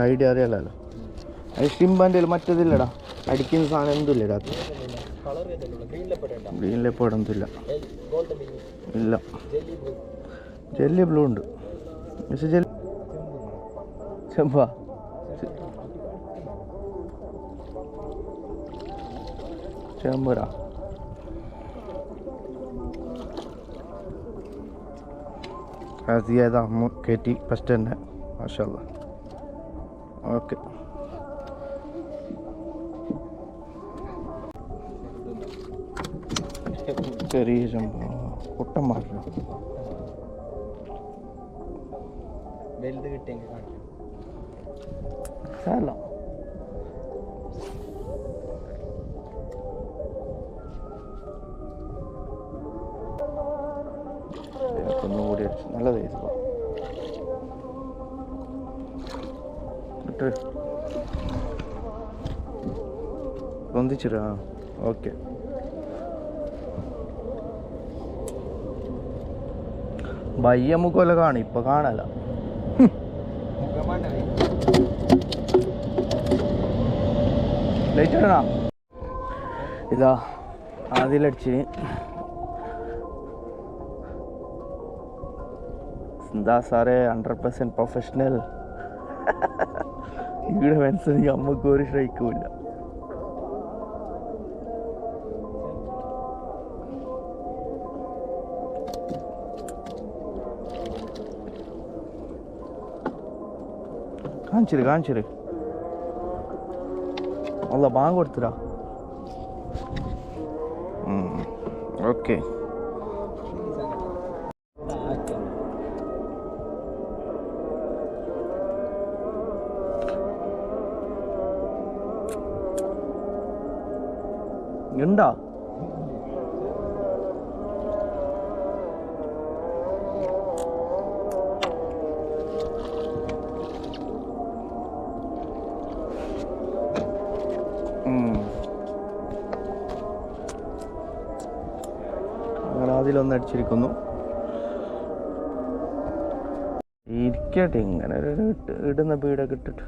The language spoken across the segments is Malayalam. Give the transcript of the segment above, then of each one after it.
ഐഡിയ അറിയാലോ? അത് ഷിംബാന്റെ മറ്റേതില്ലടാ. അടിക്കുന്ന സാധനം ഏതെല്ലാം ഗ്രീൻ ഇല്ല. ജെല്ലി ബ്ലൂ ഉണ്ട്. ചെമ്പാ. ചെമ്പരാ. അതിയതാ കയറ്റി ഫസ്റ്റ് തന്നെ മാഷല്ല ഓക്കെ. ചെറിയ ചെമ്പ പൊട്ടം മാറില്ല വലുത് കിട്ടിയെങ്കിൽ കാണിക്കാം. സാരല്ല ഒന്നും കൂടി അടിച്ചു. നല്ല തേച്ച് ഇട്ട് പൊന്തിച്ചിരാ ഓക്കെ ബയ്യ മുക്കൊല്ല കാണും ഇപ്പൊ കാണല ലൈറ്റ് ഇടണ ഇതാ അതിലടിച്ച് എന്താ സാറേ ഹൺഡ്രഡ് പെർസെന്റ് പ്രൊഫഷണൽ ഇവിടെ മനസ്സിലാക്കി അമ്മക്ക് ഒരു സ്ട്രൈക്കുമില്ല കാണിച്ചിര് കാണിച്ചിര് അല്ല ബാങ്ക് കൊടുത്തിരാ ഓക്കെ ഉണ്ടോ. അങ്ങനെ അതിലൊന്ന് അടിച്ചിരിക്കുന്നു. ഇരിക്കട്ടെ ഇങ്ങനെ ഒരു ഇടുന്ന പീടൊക്കെ ഇട്ടിട്ട്.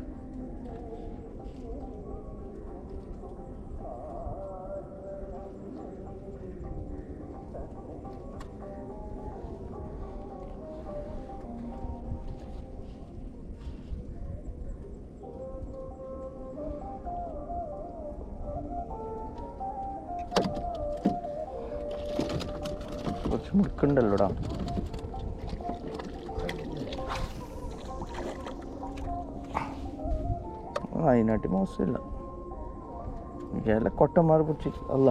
മുറുക്കുണ്ടല്ലോടാ അതിനാട്ടി മോശമില്ല. കേരള കൊട്ടന്മാർ പിടിച്ച് അല്ല.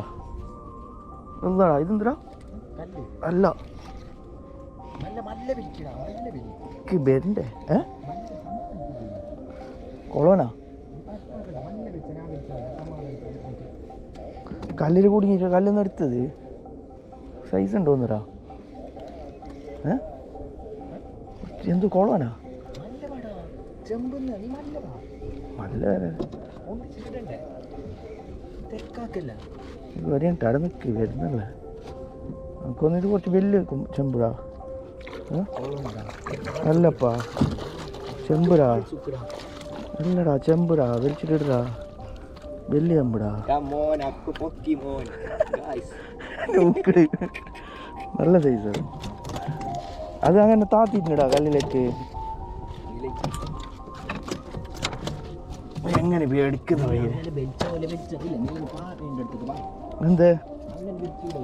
എന്താടാ ഇതെന്തിനാ? അല്ല. ബെരണ്ടേ ഏ? കൊളോനാ? കല്ലിൽ കുടുങ്ങിയിട്ട് കല്ലെന്ന് എടുത്തത്. സൈസ് ഉണ്ടോന്നരാ ഏ എന്ത് കൊളോനാ നല്ല പാടാ ചെമ്പുന്ന നീ നല്ല പാ നല്ല ഒന്ന് കോളാനാ തെക്കാക്കില്ല. വരെയും ടട വരുന്നല്ലേ. വരുന്നല്ലേ നമുക്കൊന്നിട്ട് കുറച്ച് വലിയ ചെമ്പുരാ? അല്ലപ്പാ. ചെമ്പുരാ അല്ലടാ ചെമ്പുരാ വലിച്ചിട്ടിടാ വലിയ ചെമ്പുടാ. നല്ല സൈസ് അത് അങ്ങനെ താത്തിട്ടുണ്ടോ കല്ലിലേക്ക്. എങ്ങനെ പേടിക്കുന്ന വയ്യ വെച്ച പോലെ വെച്ചതില്ല നീ പാട്ടിന്റെ അടുത്തേക്ക് വാ എന്ത്? അങ്ങനെ വെച്ചിടേ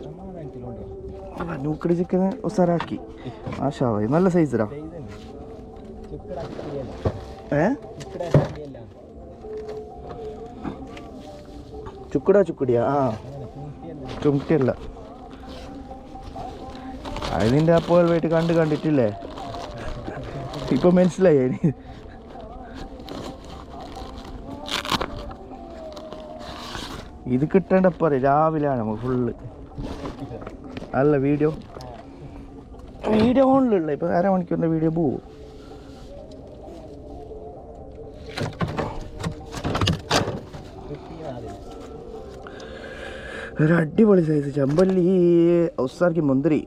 സമാധാനത്തിലുണ്ടോ നൂക്കടി ചിക്കൻ ഉസാറാക്കി. ആശാവായി നല്ല സൈസിലാ ഏ? ചുക്കട ചുക്കുടിയാ ആ. അങ്ങനെ പൂട്ടിയല്ല നിന്റെ അപ്പോൾ പോയിട്ട് കണ്ട് കണ്ടിട്ടില്ലേ? ഇപ്പൊ മനസ്സിലായി ഇത് കിട്ടേണ്ടപ്പോ രാവിലെയാണ് നമുക്ക് ഫുള്ള് അല്ല വീഡിയോ വീഡിയോ ഓണിലുള്ള ഇപ്പൊ അരമണിക്കൂറിന്റെ വീഡിയോ പോവും. ഒരു അടിപൊളി സൈസ് ചമ്പല്ലി ഔസാർക്ക് മുന്തിരി.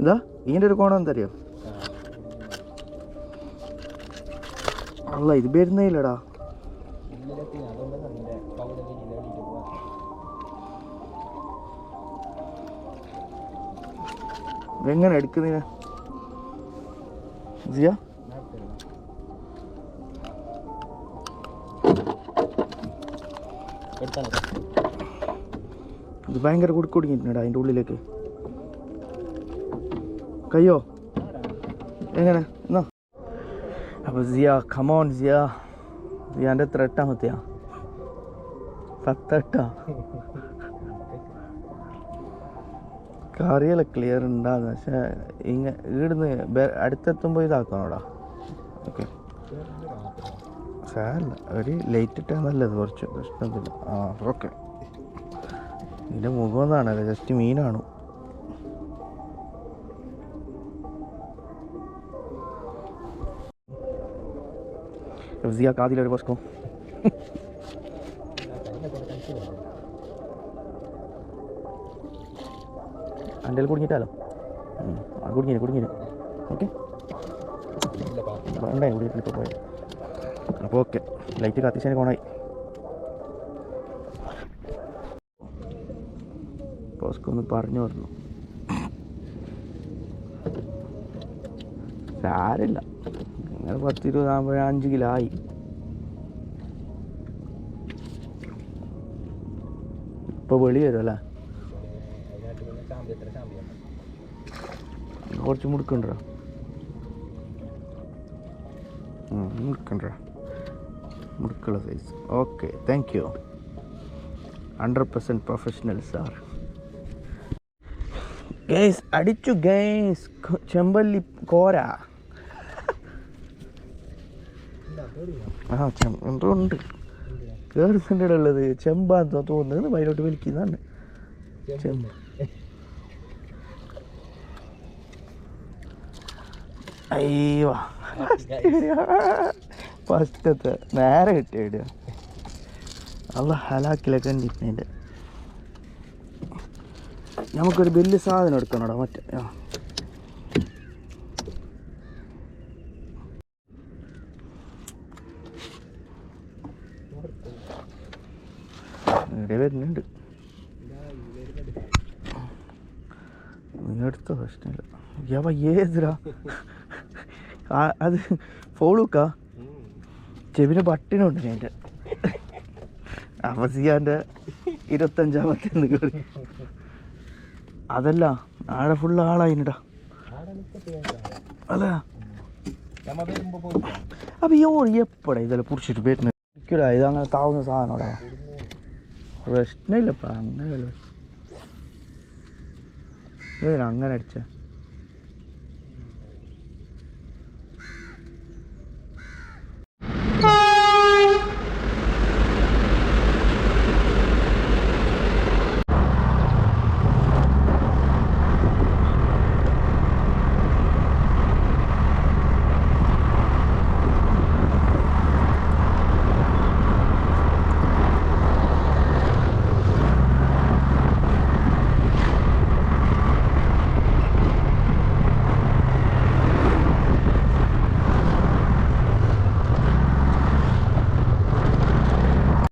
എന്താ ഇതിന്റെ ഒരു കോണം എന്താ അറിയോ അല്ല ഇത് വരുന്നേ ഇല്ലടാ എങ്ങനെ എടുക്കുന്നതിന്? ജിയ? ഇത് ഭയങ്കര കുടുക്ക് കുടുങ്ങിയിട്ടുണ്ടാ അതിന്റെ ഉള്ളിലേക്ക്. കയ്യോ? എങ്ങനെ? എന്നാ? അപ്പോൾ സിയ കമോൺ സിയ. സിയാന്റെ എത്ര എട്ടാമത്തെയാ പത്തെട്ടാ? കറിയെല്ലാം ക്ലിയർ ഉണ്ടാകുന്നു പക്ഷേ ഇങ്ങ ഇവിടുന്ന് അടുത്തെത്തുമ്പോ ഇതാക്കണോടാ? ഓക്കെ സാരല്ല ഒരു ലൈറ്റ് ഇട്ടാൽ നല്ലത് കുറച്ച് പ്രശ്നത്തില്ല ആ ഓക്കെ നിന്റെ മുഖം ഒന്നാണല്ലോ ജസ്റ്റ് മീനാണു റസിയ കാതിലൊരു പസ്കോ എന്റെ കുടുങ്ങിയിട്ടാലോ ഉം, ആ കുടുങ്ങിന് കുടുങ്ങിന് ഓക്കെ ഉണ്ടായി കൂടി ഇപ്പോൾ പോയി അപ്പോൾ ഓക്കെ ലൈറ്റ് കത്തിച്ചതിന് കോണായി പോസ്കോ ഒന്ന് പറഞ്ഞു പറഞ്ഞു സാരില്ല അങ്ങനെ പത്ത് ഇരുപതാകുമ്പോഴേ അഞ്ച് കിലോ ആയി. ഇപ്പോൾ വെളി വരും അല്ലേ? കുറച്ച് മുടുക്കണ്ടോ? മുടുക്കണ്ടോ? മുടുക്കുള്ള size okay thank you hundred percent professional sir guys അടിച്ചു ഗെയ്സ് ചെമ്പല്ലി കോര. ആ ചെമ്പുണ്ട് ഉണ്ട് കേൾസിന്റെ ഉള്ളത്? ചെമ്പാന്ന് തോന്നുന്നത് വയലോട്ട് വലിക്കുന്നതാണ് ചെമ്പ് അയ്യോ. ഫസ്റ്റത്തെ നേരെ കിട്ടിയ അല്ല ഹലാക്കിലൊക്കെ കണ്ടിട്ടുണ്ട് നമുക്കൊരു വലിയ സാധനം എടുക്കണോടാ മറ്റേ ആ. ഇവിടെ വരുന്നുണ്ട്. നീ എടുത്തോ പ്രശ്നമില്ല ഏതിരാ അത് ഫോളൂക്കാ? ചെവിന് പട്ടിനുണ്ട് എന്റെ. അവസിയാന്റെ ഇരുപത്തഞ്ചാമത്തെ കയറി അതല്ല ആടെ ഫുള്ള് ആളായിട്ടാ അല്ല. അപ്പൊ ഈ ഓർ എപ്പോഴാ ഇതെല്ലാം പിടിച്ചിട്ട് വരുന്നത്? ഒരിക്കലും താവുന്ന സാധനോടാ പ്രശ്നമില്ലപ്പാ അങ്ങനെ ഇതിന് അങ്ങനെ അടിച്ച.